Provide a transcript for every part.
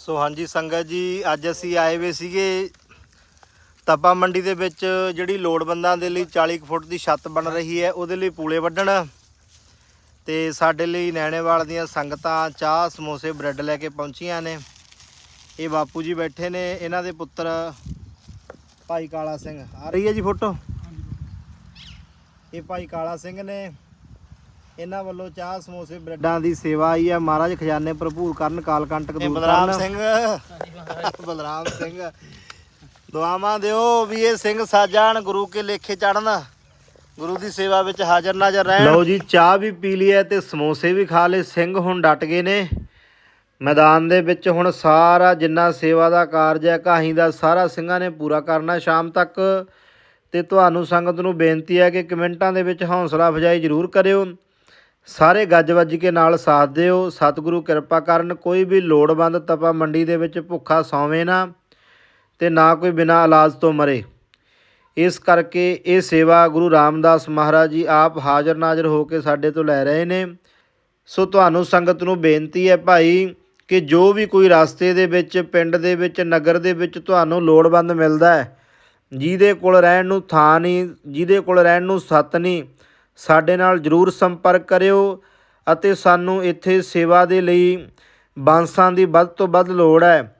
ਸੋ ਹਾਂਜੀ ਸੰਗਤ ਜੀ ਅੱਜ ਅਸੀਂ ਆਏ ਵੇ ਸੀਗੇ ਤਪਾ ਮੰਡੀ ਦੇ ਵਿੱਚ ਜਿਹੜੀ ਲੋੜਵੰਦਾਂ ਦੇ ਲਈ 40 ਕੁ ਫੁੱਟ ਦੀ ਛੱਤ ਬਣ ਰਹੀ ਹੈ ਉਹਦੇ ਲਈ ਪੂਲੇ ਵੱਢਣ। ਤੇ ਸਾਡੇ ਲਈ ਨੈਣੇਵਾਲ ਦੀਆਂ ਸੰਗਤਾਂ ਚਾਹ ਸਮੋਸੇ ਬ੍ਰੈਡ ਲੈ ਕੇ ਪਹੁੰਚੀਆਂ ਨੇ। ਇਹ ਬਾਪੂ ਜੀ ਬੈਠੇ ਨੇ ਇਹਨਾਂ ਦੇ ਪੁੱਤਰ ਭਾਈ ਕਾਲਾ ਸਿੰਘ। ਆ ਰਹੀ ਹੈ ਜੀ ਫੋਟੋ? ਇਹ ਭਾਈ ਕਾਲਾ ਸਿੰਘ ਨੇ। ਇਹਨਾਂ ਵੱਲੋਂ ਚਾਹ ਸਮੋਸੇ ਬ੍ਰੈਡਾਂ ਦੀ ਸੇਵਾ ਆਈ ਹੈ ਮਹਾਰਾਜ ਖਜ਼ਾਨੇ ਭਰਪੂਰ ਕਰਨ ਕਾਲ ਕੰਟਕ ਦੂਰ ਕਰਨ। ਬਲਰਾਮ ਸਿੰਘ ਬਲਰਾਮ ਸਿੰਘ। ਦੁਆਵਾਂ ਦਿਓ ਵੀ ਇਹ ਸਿੰਘ ਸਾਜਾਨ ਗੁਰੂ ਕੇ ਲੇਖੇ ਚੜਨ ਗੁਰੂ ਦੀ ਸੇਵਾ ਵਿੱਚ ਹਾਜ਼ਰ ਨਾਜ਼ਰ ਰਹਿਣ। ਲਓ ਜੀ ਚਾਹ ਵੀ ਪੀ ਲਈ ਹੈ ਤੇ ਸਮੋਸੇ ਵੀ ਖਾ ਲਏ। ਸਿੰਘ ਹੁਣ ਡਟ ਗਏ ਨੇ। ਮੈਦਾਨ ਦੇ ਵਿੱਚ ਹੁਣ ਸਾਰਾ ਜਿੰਨਾ ਸੇਵਾ ਦਾ ਕਾਰਜ ਹੈ ਕਾਹੀਂ ਦਾ ਸਾਰਾ ਸਿੰਘਾਂ ਨੇ ਪੂਰਾ ਕਰਨਾ ਸ਼ਾਮ ਤੱਕ। ਤੇ ਤੁਹਾਨੂੰ ਸੰਗਤ ਨੂੰ ਬੇਨਤੀ ਹੈ ਕਿ ਕਮੈਂਟਾਂ ਦੇ ਵਿੱਚ ਹੌਸਲਾ ਅਫਜਾਈ ਜ਼ਰੂਰ ਕਰਿਓ। ਸਾਰੇ ਗੱਜ ਵੱਜ ਕੇ ਨਾਲ ਸਾਥ ਦਿਓ। ਸਤਿਗੁਰੂ ਕਿਰਪਾ ਕਰਨ, ਕੋਈ ਵੀ ਲੋੜਵੰਦ ਤਪਾ ਮੰਡੀ ਦੇ ਵਿੱਚ ਭੁੱਖਾ ਸੌਵੇਂ ਨਾ ਤੇ ਨਾ ਕੋਈ ਬਿਨਾਂ ਇਲਾਜ ਤੋਂ ਮਰੇ। ਇਸ ਕਰਕੇ ਇਹ ਸੇਵਾ ਗੁਰੂ ਰਾਮਦਾਸ ਮਹਾਰਾਜ ਜੀ ਆਪ ਹਾਜ਼ਰ ਨਾਜ਼ਰ ਹੋ ਕੇ ਸਾਡੇ ਤੋਂ ਲੈ ਰਹੇ ਨੇ। ਸੋ ਤੁਹਾਨੂੰ ਸੰਗਤ ਨੂੰ ਬੇਨਤੀ ਹੈ ਭਾਈ ਕਿ ਜੋ ਵੀ ਕੋਈ ਰਸਤੇ ਦੇ ਵਿੱਚ, ਪਿੰਡ ਦੇ ਵਿੱਚ, ਨਗਰ ਦੇ ਵਿੱਚ ਤੁਹਾਨੂੰ ਲੋੜਵੰਦ ਮਿਲਦਾ ਹੈ, ਜਿਹਦੇ ਕੋਲ ਰਹਿਣ ਨੂੰ ਥਾਂ ਨਹੀਂ, ਜਿਹਦੇ ਕੋਲ ਰਹਿਣ ਨੂੰ ਸੱਤ ਨਹੀਂ ਸਾਡੇ ਨਾਲ ਜਰੂਰ ਸੰਪਰਕ ਕਰਿਓ ਅਤੇ ਸਾਨੂੰ ਇੱਥੇ ਸੇਵਾ ਦੇ ਲਈ ਬਾਂਸਾਂ ਦੀ ਵੱਧ ਤੋਂ ਵੱਧ ਲੋੜ ਹੈ।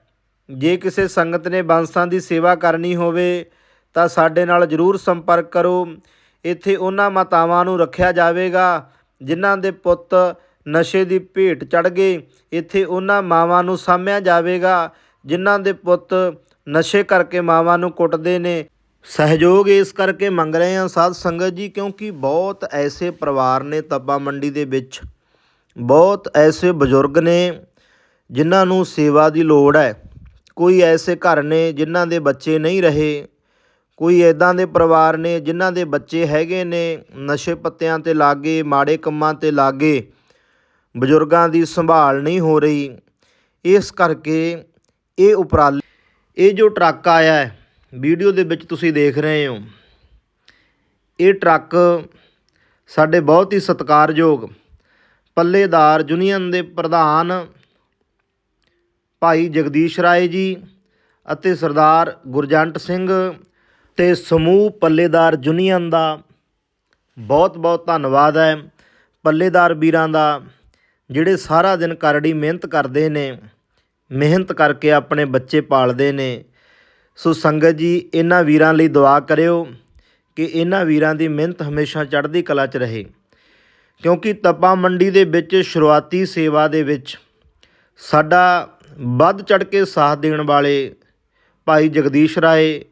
ਜੇ ਕਿਸੇ ਸੰਗਤ ਨੇ ਬਾਂਸਾਂ ਦੀ ਸੇਵਾ ਕਰਨੀ ਹੋਵੇ, ਤਾਂ ਸਾਡੇ ਨਾਲ ਜਰੂਰ ਸੰਪਰਕ ਕਰੋ। ਇੱਥੇ ਉਹਨਾਂ ਮਾਤਾਵਾਂ ਨੂੰ ਰੱਖਿਆ ਜਾਵੇਗਾ, ਜਿਨ੍ਹਾਂ ਦੇ ਪੁੱਤ ਨਸ਼ੇ ਦੀ ਭੇਟ ਚੜ ਗਏ। ਇੱਥੇ ਉਹਨਾਂ ਮਾਵਾਂ ਨੂੰ ਸਾਂਭਿਆ ਜਾਵੇਗਾ, ਜਿਨ੍ਹਾਂ ਦੇ ਪੁੱਤ ਨਸ਼ੇ ਕਰਕੇ ਮਾਵਾਂ ਨੂੰ ਕੁੱਟਦੇ ਨੇ। ਸਹਿਯੋਗ ਇਸ ਕਰਕੇ ਮੰਗ ਰਹੇ ਹਾਂ ਸਾਧ ਸੰਗਤ ਜੀ, ਕਿਉਂਕਿ ਬਹੁਤ ਐਸੇ ਪਰਿਵਾਰ ਨੇ ਤੱਬਾ ਮੰਡੀ ਦੇ ਵਿੱਚ। ਬਹੁਤ ਐਸੇ ਬਜ਼ੁਰਗ ਨੇ ਜਿਨ੍ਹਾਂ ਨੂੰ ਸੇਵਾ ਦੀ ਲੋੜ ਹੈ। ਕੋਈ ਐਸੇ ਘਰ ਨੇ ਜਿਨ੍ਹਾਂ ਦੇ ਬੱਚੇ ਨਹੀਂ ਰਹੇ। ਕੋਈ ਐਦਾਂ ਦੇ ਪਰਿਵਾਰ ਨੇ ਜਿਨ੍ਹਾਂ ਦੇ ਬੱਚੇ ਹੈਗੇ ਨੇ, ਨਸ਼ੇ ਪੱਤਿਆਂ ਤੇ ਲਾਗੇ, ਮਾੜੇ ਕੰਮਾਂ ਤੇ ਲਾਗੇ। ਬਜ਼ੁਰਗਾਂ ਦੀ ਸੰਭਾਲ ਨਹੀਂ ਹੋ ਰਹੀ। ਇਸ ਕਰਕੇ ਇਹ ਉਪਰਾਲੇ, ਇਹ ਜੋ ਟਰੱਕ ਆਇਆ ਹੈ ਵੀਡੀਓ ਦੇ ਵਿੱਚ ਤੁਸੀਂ ਦੇਖ ਰਹੇ ਹੋ। ਇਹ ਟਰੱਕ ਸਾਡੇ ਬਹੁਤ ਹੀ ਸਤਿਕਾਰਯੋਗ, ਪੱਲੇਦਾਰ, ਯੂਨੀਅਨ ਦੇ ਪ੍ਰਧਾਨ ਭਾਈ ਜਗਦੀਸ਼ ਰਾਏ ਜੀ ਅਤੇ ਸਰਦਾਰ ਗੁਰਜੰਟ ਸਿੰਘ ਤੇ ਸਮੂਹ ਪੱਲੇਦਾਰ ਯੂਨੀਅਨ ਦਾ ਬਹੁਤ ਬਹੁਤ ਧੰਨਵਾਦ ਹੈ। ਪੱਲੇਦਾਰ ਵੀਰਾਂ ਦਾ, ਜਿਹੜੇ ਸਾਰਾ ਦਿਨ ਕਰੜੀ ਮਿਹਨਤ ਕਰਦੇ ਨੇ, ਮਿਹਨਤ ਕਰਕੇ ਆਪਣੇ ਬੱਚੇ ਪਾਲਦੇ ਨੇ ਸੋ ਸੰਗਤ ਜੀ, ਇਹਨਾਂ ਵੀਰਾਂ ਲਈ ਦੁਆ ਕਰਿਓ ਕਿ ਇਹਨਾਂ ਵੀਰਾਂ ਦੀ ਮਿਹਨਤ ਹਮੇਸ਼ਾ ਚੜ੍ਹਦੀ ਕਲਾ 'ਚ ਰਹੇ। ਕਿਉਂਕਿ ਤਪਾ ਮੰਡੀ ਦੇ ਵਿੱਚ, ਸ਼ੁਰੂਆਤੀ ਸੇਵਾ ਦੇ ਵਿੱਚ ਸਾਡਾ ਵੱਧ ਚੜ ਕੇ ਸਾਥ ਦੇਣ ਵਾਲੇ ਭਾਈ ਜਗਦੀਸ਼ ਰਾਏ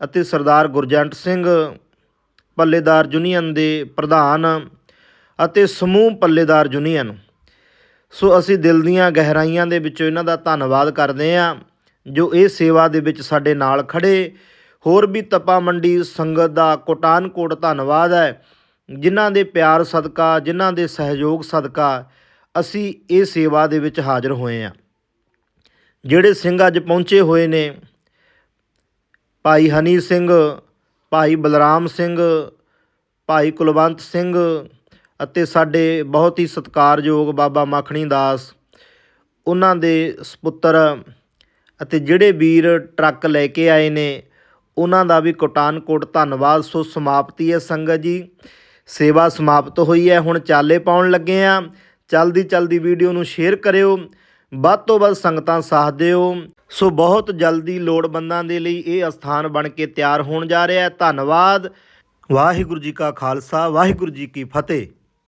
ਅਤੇ ਸਰਦਾਰ ਗੁਰਜੰਟ ਸਿੰਘ, ਪੱਲੇਦਾਰ ਯੂਨੀਅਨ ਦੇ ਪ੍ਰਧਾਨ ਅਤੇ ਸਮੂਹ ਪੱਲੇਦਾਰ ਯੂਨੀਅਨ। ਸੋ ਅਸੀਂ ਦਿਲ ਦੀਆਂ ਗਹਿਰਾਈਆਂ ਦੇ ਵਿੱਚੋਂ ਇਹਨਾਂ ਦਾ ਧੰਨਵਾਦ ਕਰਦੇ ਹਾਂ। ਜੋ ਇਹ ਸੇਵਾ ਦੇ ਵਿੱਚ ਸਾਡੇ ਨਾਲ ਖੜੇ। ਹੋਰ ਵੀ ਤਪਾ ਮੰਡੀ ਸੰਗਤ ਦਾ ਕੋਟਾਨਕੋਟ ਧੰਨਵਾਦ ਹੈ। ਜਿਨ੍ਹਾਂ ਦੇ ਪਿਆਰ ਸਦਕਾ, ਜਿਨ੍ਹਾਂ ਦੇ ਸਹਿਯੋਗ ਸਦਕਾ ਅਸੀਂ ਇਹ ਸੇਵਾ ਦੇ ਵਿੱਚ ਹਾਜ਼ਰ ਹੋਏ ਹਾਂ। ਜਿਹੜੇ ਸਿੰਘ ਅੱਜ ਪਹੁੰਚੇ ਹੋਏ ਨੇ, ਭਾਈ ਹਨੀ ਸਿੰਘ, ਭਾਈ ਬਲਰਾਮ ਸਿੰਘ, ਭਾਈ ਕੁਲਵੰਤ ਸਿੰਘ ਅਤੇ ਸਾਡੇ ਬਹੁਤ ਹੀ ਸਤਿਕਾਰਯੋਗ ਬਾਬਾ ਮੱਖਣੀ ਦਾਸ, ਉਹਨਾਂ ਦੇ ਸੁਪੁੱਤਰ ਅਤੇ ਜਿਹੜੇ ਵੀਰ ਟਰੱਕ ਲੈ ਕੇ ਆਏ ਨੇ, ਉਹਨਾਂ ਦਾ ਵੀ ਕੋਟਾਨਕੋਟ ਧੰਨਵਾਦ। ਸੋ ਸਮਾਪਤੀ ਹੈ ਸੰਗਤ ਜੀ। ਸੇਵਾ ਸਮਾਪਤ ਹੋਈ ਹੈ। ਹੁਣ ਚਾਲੇ ਪਾਉਣ ਲੱਗੇ ਆ ਚਲਦੀ ਚਲਦੀ ਵੀਡੀਓ ਨੂੰ ਸ਼ੇਅਰ ਕਰਿਓ। ਵੱਧ ਤੋਂ ਵੱਧ ਸੰਗਤਾਂ ਸਾਥ ਦਿਓ। ਸੋ ਬਹੁਤ ਜਲਦੀ ਲੋੜਵੰਦਾਂ ਦੇ ਲਈ ਇਹ ਅਸਥਾਨ ਬਣ ਕੇ ਤਿਆਰ ਹੋਣ ਜਾ ਰਿਹਾ ਹੈ। ਧੰਨਵਾਦ। ਵਾਹਿਗੁਰੂ ਜੀ ਕਾ ਖਾਲਸਾ। ਵਾਹਿਗੁਰੂ ਜੀ ਕੀ ਫਤਿਹ।